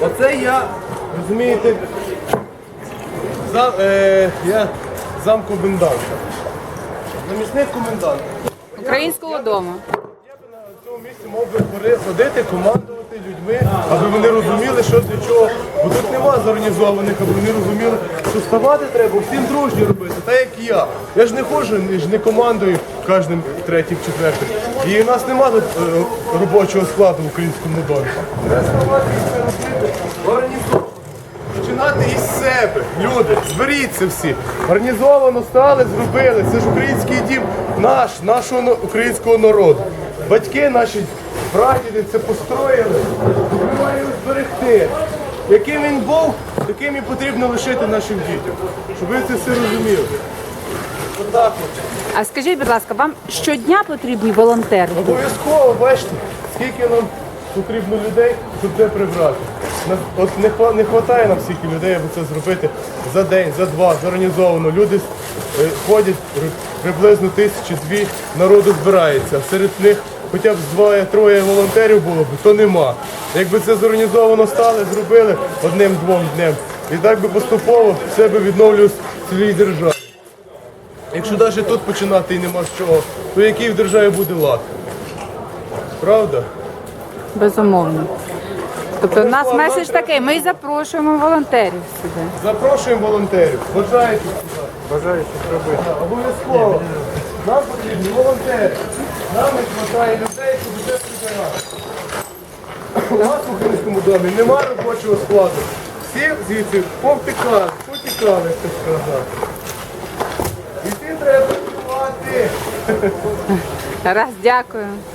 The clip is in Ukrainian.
Оце я, розумієте, за, е, я зам коменданта. Намісник коменданта. Українського дому. Я би на цьому місці мав би ходити, командувати людьми, аби вони розуміли, що для чого. Бо тут нема зорганізованих, аби вони розуміли, що ставати треба всім дружні робити, так як і я. Я ж не ходжу, ж не командую кожним третім, четвертим. І в нас нема тут е, робочого складу в українському домі. Починати із себе. Люди, зберіться всі. Організовано стали, зробили. Це ж український дім наш, нашого українського народу. Батьки наші, прадіди це построїли. Ми маємо зберегти. Яким він був, таким і потрібно лишити нашим дітям. Щоб ви це все розуміли. Отак от. А скажіть, будь ласка, вам щодня потрібні волонтери? Обов'язково, бачите, скільки нам потрібно людей, щоб це прибрати. От не, хва- не вистачає нам стільки людей, аби це зробити за день, за два, зорганізовано. Люди е, ходять при- приблизно тисячі дві, народу збирається. Серед них хоча б двоє-троє волонтерів було б, то нема. Якби це зорганізовано стали, зробили одним-двом днем. І так би поступово все би відновлювалося в цілій державі. Якщо навіть тут починати і нема з чого, то який в державі буде лад? Правда? Безумовно. Тобто у нас меседж такий, ми запрошуємо волонтерів сюди. Запрошуємо волонтерів. Бажаєте сюди? Бажаючих робити. Обов'язково. Нам потрібні волонтери. Нам не вистачає людей, щоб це прибирати. У нас в українському домі немає робочого складу. Всі звідси повтикали, потікали, так сказати. І всім треба працювати. Раз, дякую.